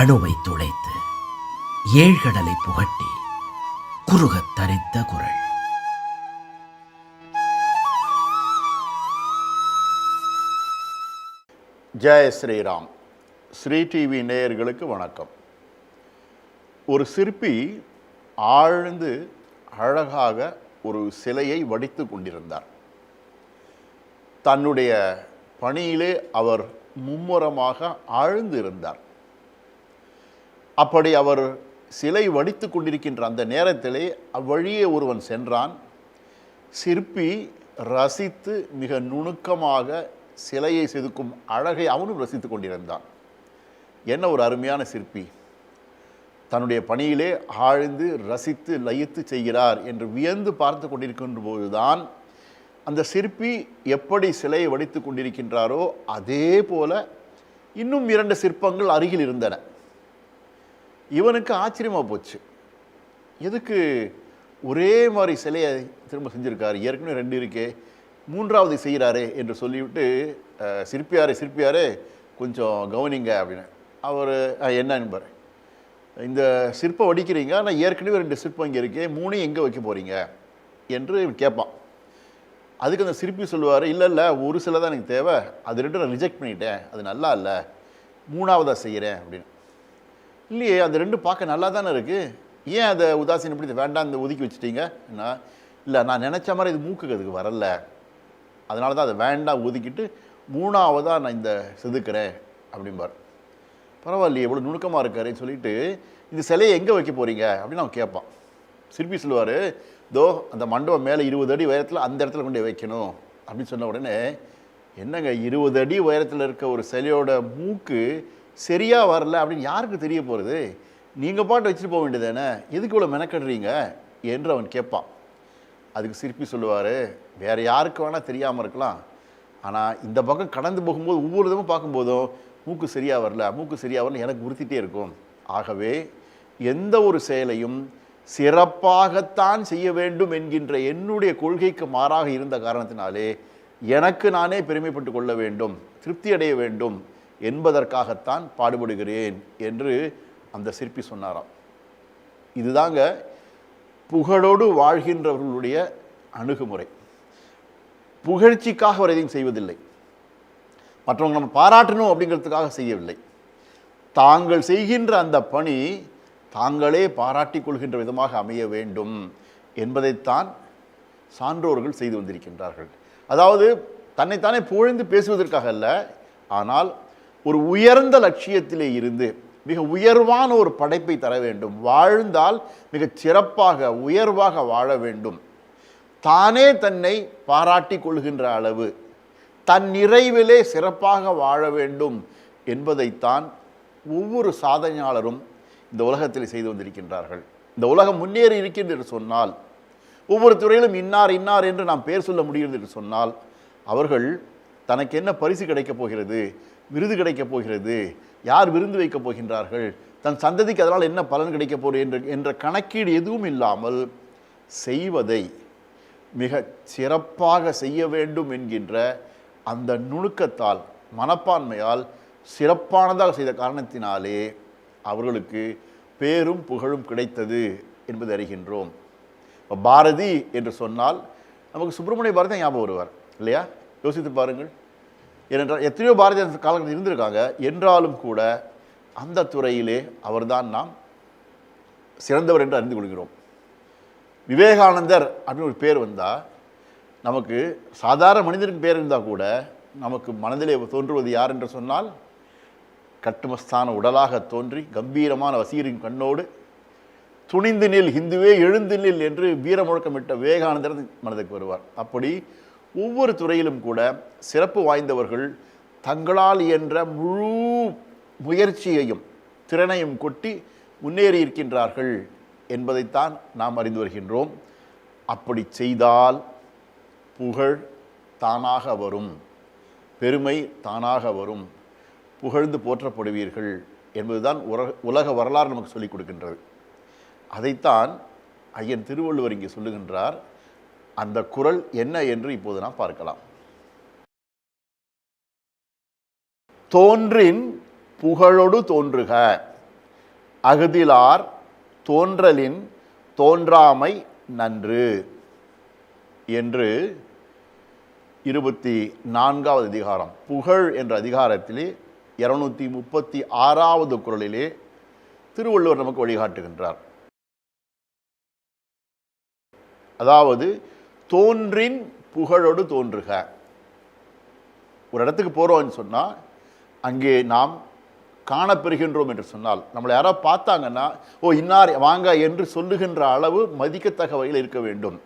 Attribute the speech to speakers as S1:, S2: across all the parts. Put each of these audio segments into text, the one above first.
S1: அணுவை துளைத்து ஏழ்கடலை புகட்டி குறுகத் தரித்த குரல்.
S2: ஜெய ஸ்ரீராம். ஸ்ரீ டிவி நேயர்களுக்கு வணக்கம். ஒரு சிற்பி ஆழ்ந்து அழகாக ஒரு சிலையை வடித்து கொண்டிருந்தார். தன்னுடைய பணியிலே அவர் மும்முரமாக ஆழ்ந்து இருந்தார் அப்படி அவர் சிலை வடித்து கொண்டிருக்கின்ற அந்த நேரத்திலே அவ்வழியே ஒருவன் சென்றான். சிற்பி ரசித்து மிக நுணுக்கமாக சிலையை செதுக்கும் அழகை அவனும் ரசித்து கொண்டிருந்தான். என்ன ஒரு அருமையான சிற்பி. தன்னுடைய பணியிலே ஆழ்ந்து ரசித்து லயித்து செய்கிறார் என்று வியந்து பார்த்து கொண்டிருக்கின்ற போதுதான் அந்த சிற்பி எப்படி சிலையை வடித்து கொண்டிருக்கின்றாரோ அதே போல இன்னும் இரண்டு சிற்பங்கள் அருகில் இருந்தன. இவனுக்கு ஆச்சரியமாக போச்சு. எதுக்கு ஒரே மாதிரி சிலையை திரும்ப செஞ்சுருக்காரு? ஏற்கனவே ரெண்டு இருக்கே மூன்றாவது செய்கிறாரே என்று சொல்லிவிட்டு சிற்பியாரே சிற்பியாரே கொஞ்சம் கவனிங்க அப்படின்னு. அவர் என்ன என்பார்? இந்த சிற்பம் வடிக்கிறீங்க ஆனால் ஏற்கனவே ரெண்டு சிற்பம் இங்கே இருக்கே மூணையும் எங்கே வைக்க போகிறீங்க என்று கேட்பான் அதுக்கு அந்த சிற்பி சொல்லுவார் இல்லை இல்லை ஒரு சில தான் எனக்கு தேவை. அது ரெண்டும் நான் ரிஜெக்ட் பண்ணிட்டேன். அது நல்லா இல்லை. மூணாவதாக செய்கிறேன் அப்படின்னு. இல்லையே அந்த ரெண்டும் பார்க்க நல்லா தானே இருக்குது ஏன் அதை உதாசீனப்படுத்தி வேண்டாம் இந்த ஒதுக்கி வச்சுட்டீங்க? என்ன? இல்லை நான் நினச்ச மாதிரி இது மூக்குக்கு அதுக்கு வரல. அதனால தான் அதை வேண்டாம் ஒதுக்கிட்டு மூணாவதாக நான் இந்த செதுக்கிறேன் அப்படிம்பார். பரவாயில்லையே எவ்வளோ நுணுக்கமாக இருக்காருன்னு சொல்லிட்டு இந்த சிலையை எங்கே வைக்க போகிறீங்க அப்படின்னு அவன் கேட்பான். சிற்பி சொல்லுவார் தோ அந்த மண்டபம் மேலே இருபது அடி உயரத்தில் அந்த இடத்துல கொண்டு வைக்கணும். அப்படின்னு சொன்ன உடனே என்னங்க இருபது அடி உயரத்தில் இருக்க ஒரு சிலையோட மூக்கு சரியாக வரல அப்படின்னு யாருக்கு தெரிய போகிறது நீங்கள் பாட்டு வச்சுட்டு போக வேண்டியதானே எதுக்கு இவ்வளோ மெனக்கடுறீங்க? என்று அவன் கேட்பான். அதுக்கு சிற்பி சொல்லுவார் வேறு யாருக்கு வேணால் தெரியாமல் இருக்கலாம். ஆனால் இந்த பக்கம் கடந்து போகும்போது ஒவ்வொரு விதமும் பார்க்கும்போதும் மூக்கு சரியாக வரல மூக்கு சரியாக வரல எனக்கு உறுத்திட்டே இருக்கும். ஆகவே எந்த ஒரு செயலையும் சிறப்பாகத்தான் செய்ய வேண்டும் என்கின்ற என்னுடைய கொள்கைக்கு மாறாக இருந்த காரணத்தினாலே எனக்கு நானே பெருமைப்பட்டு கொள்ள வேண்டும் திருப்தி அடைய வேண்டும் என்பதற்காகத்தான் பாடுபடுகிறேன் என்று அந்த சிற்பி சொன்னாராம். இதுதாங்க புகழோடு வாழ்கின்றவர்களுடைய அணுகுமுறை. புகழ்ச்சிக்காக அவர் எதையும் செய்வதில்லை. மற்றவங்க நம்ம பாராட்டணும் அப்படிங்கிறதுக்காக செய்யவில்லை. தாங்கள் செய்கின்ற அந்த பணி தாங்களே பாராட்டிக் கொள்கின்ற விதமாக அமைய வேண்டும் என்பதைத்தான் சான்றோர்கள் செய்து வந்திருக்கின்றார்கள். அதாவது தன்னைத்தானே புகழ்ந்து பேசுவதற்காக அல்ல ஆனால் ஒரு உயர்ந்த லட்சியத்திலே இருந்து மிக உயர்வான ஒரு படைப்பை தர வேண்டும். வாழ்ந்தால் மிகச் சிறப்பாக உயர்வாக வாழ வேண்டும். தானே தன்னை பாராட்டி கொள்கின்ற அளவு தன் நிறைவிலே சிறப்பாக வாழ வேண்டும் என்பதைத்தான் ஒவ்வொரு சாதனையாளரும் இந்த உலகத்தில் செய்து வந்திருக்கின்றார்கள். இந்த உலகம் முன்னேறி இருக்கின்றது என்று சொன்னால் ஒவ்வொரு துறையிலும் இன்னார் இன்னார் என்று நாம் பேர் சொல்ல முடிகிறது என்று சொன்னால் அவர்கள் தனக்கு என்ன பரிசு கிடைக்கப் போகிறது? விருது கிடைக்கப் போகிறது. யார் விருந்து வைக்கப் போகின்றார்கள்? தன் சந்ததிக்கு அதனால் என்ன பலன் கிடைக்கப் போகிறது என்ற என்ற கணக்கீடு எதுவும் இல்லாமல் செய்வதை மிக சிறப்பாக செய்ய வேண்டும் என்கின்ற அந்த நுணுக்கத்தால் மனப்பான்மையால் சிறப்பானதாக செய்த காரணத்தினாலே அவர்களுக்கு பேரும் புகழும் கிடைத்தது என்பதை அறிகின்றோம். இப்போ பாரதி என்று சொன்னால் நமக்கு சுப்பிரமணிய பாரதி ஞாபகம் வருவார் இல்லையா? யோசித்து பாருங்கள். ஏனென்றால் எத்தனையோ பாரதிய காலங்கள் இருந்திருக்காங்க. என்றாலும் கூட அந்த துறையிலே அவர்தான் நாம் சிறந்தவர் என்று அறிந்து கொள்கிறோம். விவேகானந்தர் அப்படின்னு ஒரு பேர் வந்தால் நமக்கு சாதாரண மனிதனுக்கு பேர் இருந்தால் கூட நமக்கு மனதிலே தோன்றுவது யார் என்று சொன்னால் கட்டுமஸ்தான உடலாக தோன்றி கம்பீரமான வசீரின் கண்ணோடு துணிந்து நில் ஹிந்துவே எழுந்து நில் என்று வீர முழக்கமிட்ட விவேகானந்தர் மனதுக்கு வருவார். அப்படி ஒவ்வொரு துறையிலும் கூட சிறப்பு வாய்ந்தவர்கள் தங்களால் இயன்ற முழு முயற்சியையும் திறனையும் கொட்டி முன்னேறி இருக்கின்றார்கள் என்பதைத்தான் நாம் அறிந்து வருகின்றோம். அப்படி செய்தால் புகழ் தானாக வரும். பெருமை தானாக வரும். புகழ்ந்து போற்றப்படுவீர்கள் என்பதுதான் உர- உலக வரலாறு நமக்கு சொல்லிக் கொடுக்கின்றது. அதைத்தான் ஐயன் திருவள்ளுவர் இங்கே சொல்லுகின்றார். அந்த குறள் என்ன என்று இப்போது நாம் பார்க்கலாம். தோன்றின் புகழொடு தோன்றுக. அகுதிலார் தோன்றலின் தோன்றாமை நன்று என்று இருபத்தி நான்காவது அதிகாரம். புகழ் என்ற அதிகாரத்திலே இருநூத்தி முப்பத்தி ஆறாவது குரலிலே திருவள்ளுவர் நமக்கு வழிகாட்டுகின்றார். அதாவது தோன்றின் புகழோடு தோன்றுக. ஒரு இடத்துக்கு போகிறோம்னு சொன்னால் அங்கே நாம் காணப்பெறுகின்றோம் என்று சொன்னால் நம்மளை யாரோ பார்த்தாங்கன்னா ஓ இன்னார் வாங்க என்று சொல்லுகின்ற அளவு மதிக்கத்தக்க வகையில் இருக்க வேண்டும்.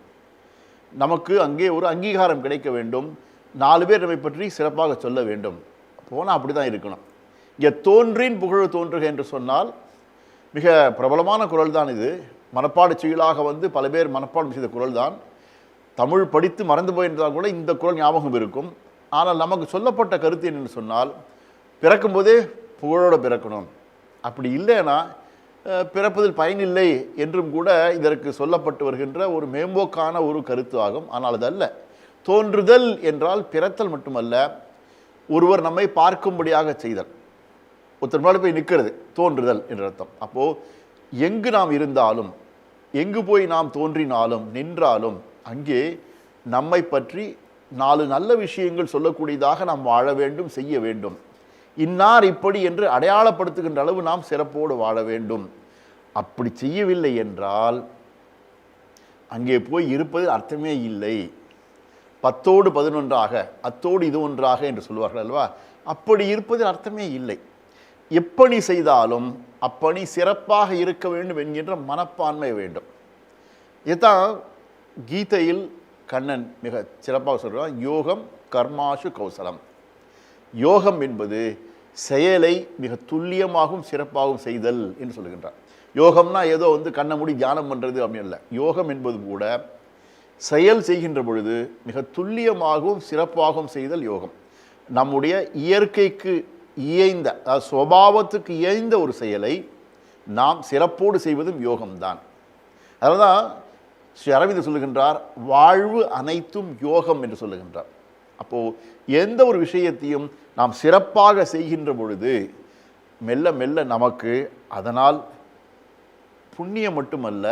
S2: நமக்கு அங்கே ஒரு அங்கீகாரம் கிடைக்க வேண்டும். நாலு பேர் நம்மை பற்றி சிறப்பாக சொல்ல வேண்டும். போனால் அப்படி தான் இருக்கணும். இங்கே தோன்றின் புகழ் தோன்றுக என்று சொன்னால் மிக பிரபலமான குரல் தான் இது. மனப்பாடு செயலாக வந்து பல பேர் மனப்பாடம் செய்த குரல் தான் தமிழ் படித்து மறந்து போயிருந்தால் கூட இந்த குரல் ஞாபகம் இருக்கும். ஆனால் நமக்கு சொல்லப்பட்ட கருத்து என்னென்னு சொன்னால் பிறக்கும்போதே புகழோடு பிறக்கணும். அப்படி இல்லைன்னா பிறப்பதில் பயனில்லை என்றும் கூட இதற்கு சொல்லப்பட்டு வருகின்ற ஒரு மேம்போக்கான ஒரு கருத்து ஆகும். ஆனால் அது அல்ல. தோன்றுதல் என்றால் பிறத்தல் மட்டுமல்ல ஒருவர் நம்மை பார்க்கும்படியாக செய்தல். ஒருத்தர் மேலே போய் நிற்கிறது தோன்றுதல் என்ற அர்த்தம். அப்போது எங்கு நாம் இருந்தாலும் எங்கு போய் நாம் தோன்றினாலும் நின்றாலும் அங்கே நம்மை பற்றி நாலு நல்ல விஷயங்கள் சொல்லக்கூடியதாக நாம் வாழ வேண்டும் செய்ய வேண்டும். இன்னார் இப்படி என்று அடையாளப்படுத்துகின்ற அளவு நாம் சிறப்போடு வாழ வேண்டும். அப்படி செய்யவில்லை என்றால் அங்கே போய் இருப்பது அர்த்தமே இல்லை. பத்தோடு பதினொன்றாக அத்தோடு இது ஒன்றாக என்று சொல்வார்கள் அல்லவா? அப்படி இருப்பதில் அர்த்தமே இல்லை. எப்பணி செய்தாலும் அப்பணி சிறப்பாக இருக்க வேண்டும் என்கின்ற மனப்பான்மை வேண்டும். இதுதான் கீதையில் கண்ணன் மிக சிறப்பாக சொல்கிறான் யோகம் கர்மாஷு கௌசலம். யோகம் என்பது செயலை மிக துல்லியமாகவும் சிறப்பாகவும் செய்தல் என்று சொல்லுகின்றார். யோகம்னா ஏதோ வந்து கண்ணை மூடி தியானம் பண்ணுறது அப்படின்னு இல்லை யோகம் என்பது கூட செயல் செய்கின்ற பொழுது மிக துல்லியமாகவும் சிறப்பாகவும் செய்தல் யோகம். நம்முடைய இயற்கைக்கு இயைந்த அதாவது சுவாவத்துக்கு இயைந்த ஒரு செயலை நாம் சிறப்போடு செய்வதும் யோகம்தான். அதனால் தான் ஸ்ரீ அரவிந்தர் சொல்லுகின்றார் வாழ்வு அனைத்தும் யோகம் என்று சொல்லுகின்றார். அப்போது எந்த ஒரு விஷயத்தையும் நாம் சிறப்பாக செய்கின்ற பொழுது மெல்ல மெல்ல நமக்கு அதனால் புண்ணியம் மட்டுமல்ல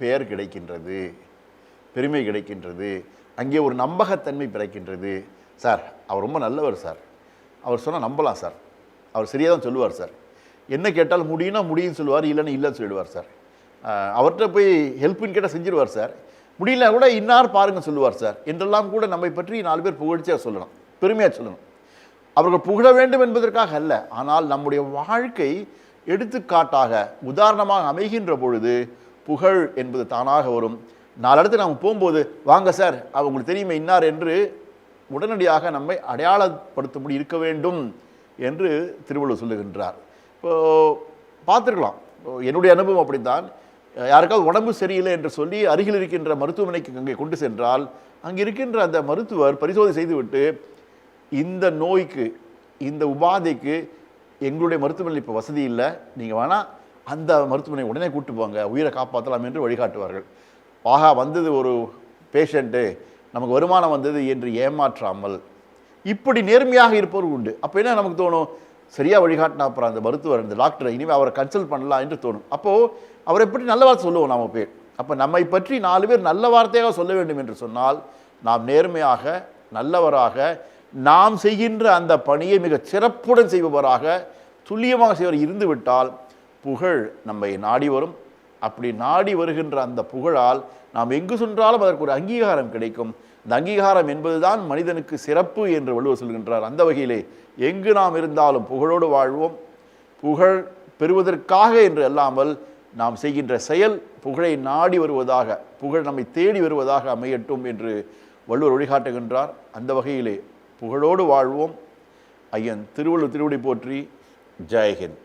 S2: பெயர் கிடைக்கின்றது பெருமை கிடைக்கின்றது அங்கே ஒரு நம்பகத்தன்மை பிறக்கின்றது. சார் அவர் ரொம்ப நல்லவர் சார். அவர் சொன்னால் நம்பலாம் சார். அவர் சரியாக தான் சொல்லுவார் சார். என்ன கேட்டால் முடியும்னா முடியும்னு சொல்லுவார் இல்லைன்னு இல்லைன்னு சொல்லிடுவார் சார். அவர்கிட்ட போய் ஹெல்ப்புன்னு கேட்டால் செஞ்சிருவார் சார். முடியல கூட இன்னார் பாருங்கள் சொல்லுவார் சார். என்றெல்லாம் கூட நம்மை பற்றி நாலு பேர் புகழ்ச்சியாக சொல்லணும். பெருமையாக சொல்லணும். அவர்கள் புகழ வேண்டும் என்பதற்காக அல்ல ஆனால் நம்முடைய வாழ்க்கை எடுத்துக்காட்டாக உதாரணமாக அமைகின்ற பொழுது புகழ் என்பது தானாக வரும். நாலடுத்து நாம் போகும்போது வாங்க சார் அவங்களுக்கு தெரியுமே இன்னார் என்று உடனடியாக நம்மை அடையாளப்படுத்தும்படி இருக்க வேண்டும் என்று திருவள்ளுவர் சொல்லுகின்றார். இப்போ பார்த்துருக்கலாம். இப்போ என்னுடைய அனுபவம் அப்படித்தான். யாருக்காவது உடம்பு சரியில்லை என்று சொல்லி அருகில் இருக்கின்ற மருத்துவமனைக்கு அங்கே கொண்டு சென்றால் அங்கே இருக்கின்ற அந்த மருத்துவர் பரிசோதனை செய்துவிட்டு இந்த நோய்க்கு இந்த உபாதைக்கு எங்களுடைய மருத்துவமனையில் இப்போ வசதி இல்லை நீங்கள் வேணால் அந்த மருத்துவமனை உடனே கூட்டு போங்க உயிரை காப்பாற்றலாம் என்று வழிகாட்டுவார்கள். ஆகா வந்தது ஒரு பேஷண்ட்டு நமக்கு வருமானம் வந்தது என்று ஏமாற்றாமல் இப்படி நேர்மையாக இருப்பவர் உண்டு. அப்போ என்ன நமக்கு தோணும்? சரியாக வழிகாட்டினா அப்புறம் அந்த மருத்துவர் அந்த டாக்டரை இனிமேல் அவரை கன்சல்ட் பண்ணலாம் என்று தோணும். அப்போது அவரை பற்றி நல்ல வார்த்தை சொல்லுவோம் நாம் பேர். அப்போ நம்மை பற்றி நாலு பேர் நல்ல வார்த்தையாக சொல்ல வேண்டும் என்று சொன்னால் நாம் நேர்மையாக நல்லவராக நாம் செய்கின்ற அந்த பணியை மிக சிறப்புடன் செய்பவராக துல்லியமாக செய்வர் இருந்துவிட்டால் புகழ் நம்மை நாடி வரும். அப்படி நாடி வருகின்ற அந்த புகழால் நாம் எங்கு சென்றாலும் அதற்கு ஒரு அங்கீகாரம் கிடைக்கும். இந்த அங்கீகாரம் என்பதுதான் மனிதனுக்கு சிறப்பு என்று வள்ளுவர் சொல்கின்றார். அந்த வகையிலே எங்கு நாம் இருந்தாலும் புகழோடு வாழ்வோம். புகழ் பெறுவதற்காக என்று அல்லாமல் நாம் செய்கின்ற செயல் புகழை நாடி வருவதாக புகழ் நம்மை தேடி வருவதாக அமையட்டும் என்று வள்ளுவர் வழிகாட்டுகின்றார். அந்த வகையிலே புகழோடு வாழ்வோம். ஐயன் திருவள்ளுவர் திருவடி போற்றி. ஜெயஹிந்த்